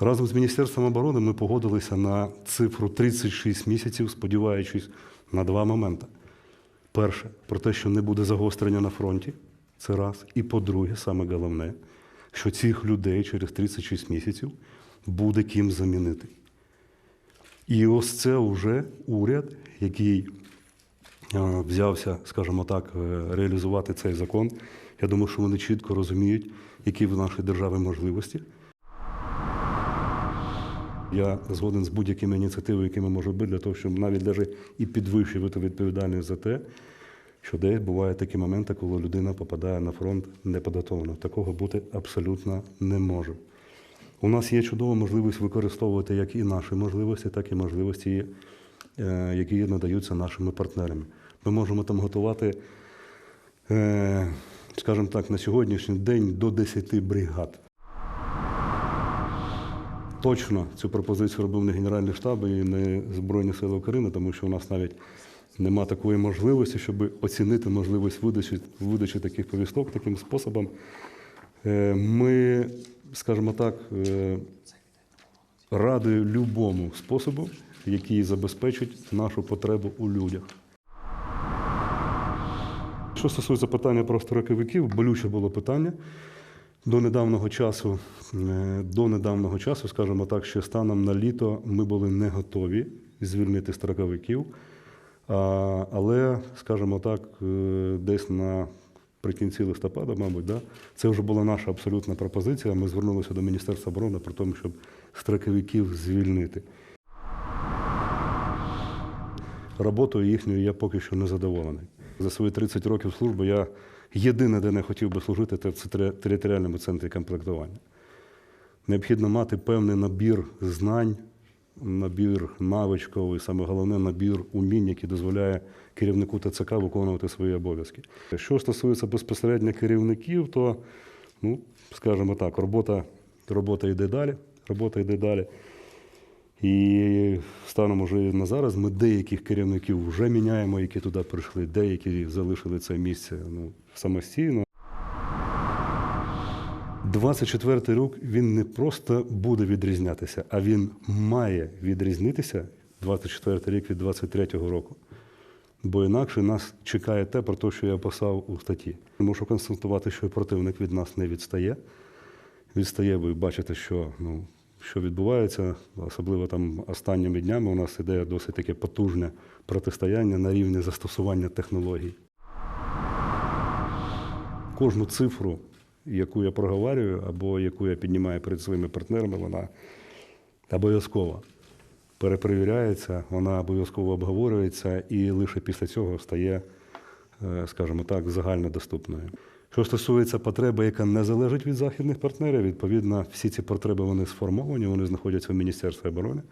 Разом з Міністерством оборони ми погодилися на цифру 36 місяців, сподіваючись на два моменти. Перше, про те, що не буде загострення на фронті, це раз. І по-друге, саме головне, що цих людей через 36 місяців буде ким замінити. І ось це вже уряд, який е, взявся, скажімо так, е, реалізувати цей закон. Я думаю, що вони чітко розуміють, які в нашій державі можливості. Я згоден з будь-якими ініціативами, якими можуть бути, для того, щоб навіть навіть і підвищувати відповідальність за те, що десь бувають такі моменти, коли людина попадає на фронт неподготовлена. Такого бути абсолютно не може. У нас є чудова можливість використовувати як і наші можливості, так і можливості, е, які надаються нашими партнерами. Ми можемо там готувати, е, скажімо так, на сьогоднішній день до 10 бригад. Точно цю пропозицію робив не Генеральний штаб і не Збройні Сили України, тому що у нас навіть нема такої можливості, щоб оцінити можливість видачі, видачі таких повісток таким способом. Е, Ми, скажімо так, е, раді любому способу, який забезпечить нашу потребу у людях. Що стосується питання про строковиків, болюче було питання. До недавнього часу, е, до недавнього часу, скажімо так, ще станом на літо ми були не готові звільнити строковиків. Але, скажімо так, е, десь наприкінці листопада, мабуть, да, це вже була наша абсолютна пропозиція. Ми звернулися до Міністерства оборони про те, щоб строковиків звільнити. Роботою їхньою я поки що не задоволений. За свої 30 років служби я єдине, де не хотів би служити, це територіальному центрі комплектування. Необхідно мати певний набір знань, набір навичків і саме головне набір умінь, який дозволяє керівнику ТЦК виконувати свої обов'язки. Що стосується безпосередньо керівників, то, ну, скажімо так, робота, робота йде далі. Робота йде далі. І станом уже на зараз ми деяких керівників вже міняємо, які туди прийшли, деякі залишили це місце ну, самостійно. 24-й рік він не просто буде відрізнятися, а він має відрізнитися 24 рік від 23-го року. Бо інакше нас чекає те, про те, що я писав у статті. Можу констатувати, що противник від нас не відстає. Відстає, ви бачите, що, ну, що відбувається, особливо там останніми днями у нас іде досить таке потужне протистояння на рівні застосування технологій. Кожну цифру, яку я проговорюю, або яку я піднімаю перед своїми партнерами, вона обов'язково перепровіряється, вона обов'язково обговорюється і лише після цього стає, е, скажімо так, загальнодоступною. Що стосується потреби, яка не залежить від західних партнерів, відповідно, всі ці потреби вони сформовані, вони знаходяться в Міністерстві оборони.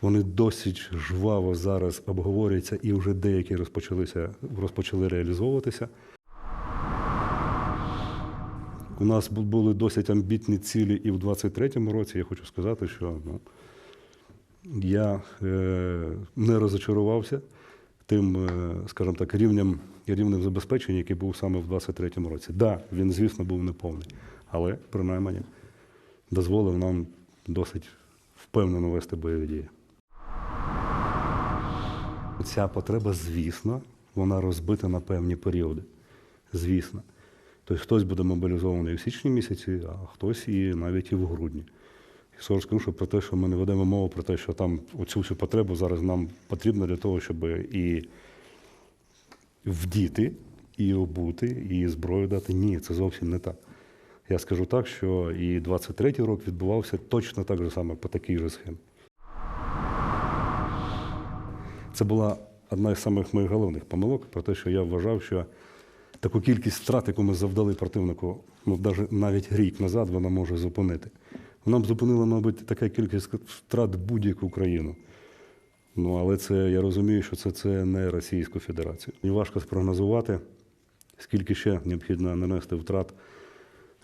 Вони досить жваво зараз обговорюються і вже деякі розпочалися, розпочали реалізовуватися. У нас були досить амбітні цілі і в 23-му році. Я хочу сказати, що ну, я е, не розочарувався тим, е, скажімо так, рівнем, рівнем забезпечення, який був саме в 23-му році. Так, да, він, звісно, був неповний, але принаймні дозволив нам досить впевнено вести бойові дії. Ця потреба, звісно, вона розбита на певні періоди. Звісно. Тобто хтось буде мобілізований в січні місяці, а хтось і навіть і в грудні. Скажу, що про те, що ми не ведемо мову про те, що там оцю всю потребу зараз нам потрібно для того, щоб і вдіти, і обути, і зброю дати. Ні, це зовсім не так. Я скажу так, що і 23-й рік відбувався точно так же саме по такій же схемі. Це була одна із самих моїх головних помилок про те, що я вважав, що таку кількість втрат, яку ми завдали противнику, ну навіть, навіть рік назад, вона може зупинити. Вона б зупинила, мабуть, така кількість втрат будь-яку країну. Ну, але це я розумію, що це, це не Російську Федерацію. Мені важко спрогнозувати, скільки ще необхідно нанести втрат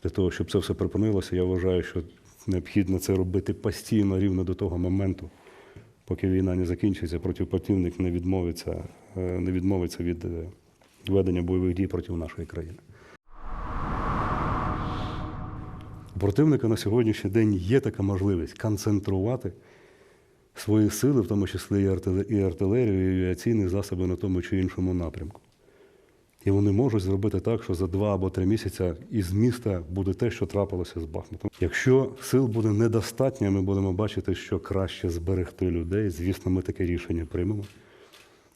для того, щоб це все припинилося. Я вважаю, що необхідно це робити постійно рівно до того моменту, поки війна не закінчиться, проти противник не відмовиться, е, не відмовиться від е, ведення бойових дій проти нашої країни. У противника на сьогоднішній день є така можливість концентрувати свої сили, в тому числі і артилерію, і авіаційні засоби на тому чи іншому напрямку. І вони можуть зробити так, що за два або три місяці із міста буде те, що трапилося з Бахмутом. Якщо сил буде недостатньо, ми будемо бачити, що краще зберегти людей. Звісно, ми таке рішення приймемо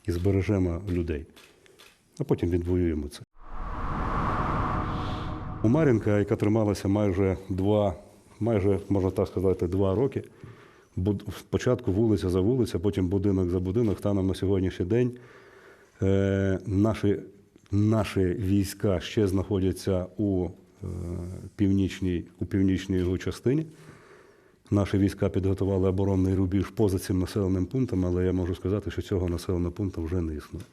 і збережемо людей. А потім відвоюємо це. У Мар'їнка, яка трималася майже два, майже, можна так сказати, два роки. Спочатку вулиця за вулиця, потім будинок за будинок. Станом на сьогоднішній день е, наші, наші війська ще знаходяться у, е, північній, у північній його частині. Наші війська підготували оборонний рубіж поза цим населеним пунктом, але я можу сказати, що цього населеного пункту вже не існує.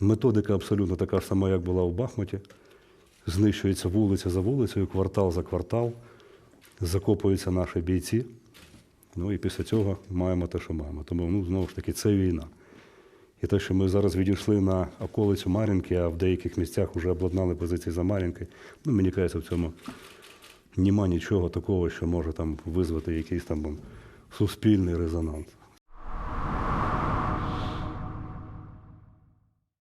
Методика абсолютно така сама, як була у Бахмуті. Знищується вулиця за вулицею, квартал за квартал, закопуються наші бійці. Ну і після цього маємо те, що маємо. Тому ну, знову ж таки це війна. І те, що ми зараз відійшли на околицю Мар'їнки, а в деяких місцях вже обладнали позиції за Мар'їнки, ну мені кажеться, в цьому нема нічого такого, що може там визвати якийсь там суспільний резонанс.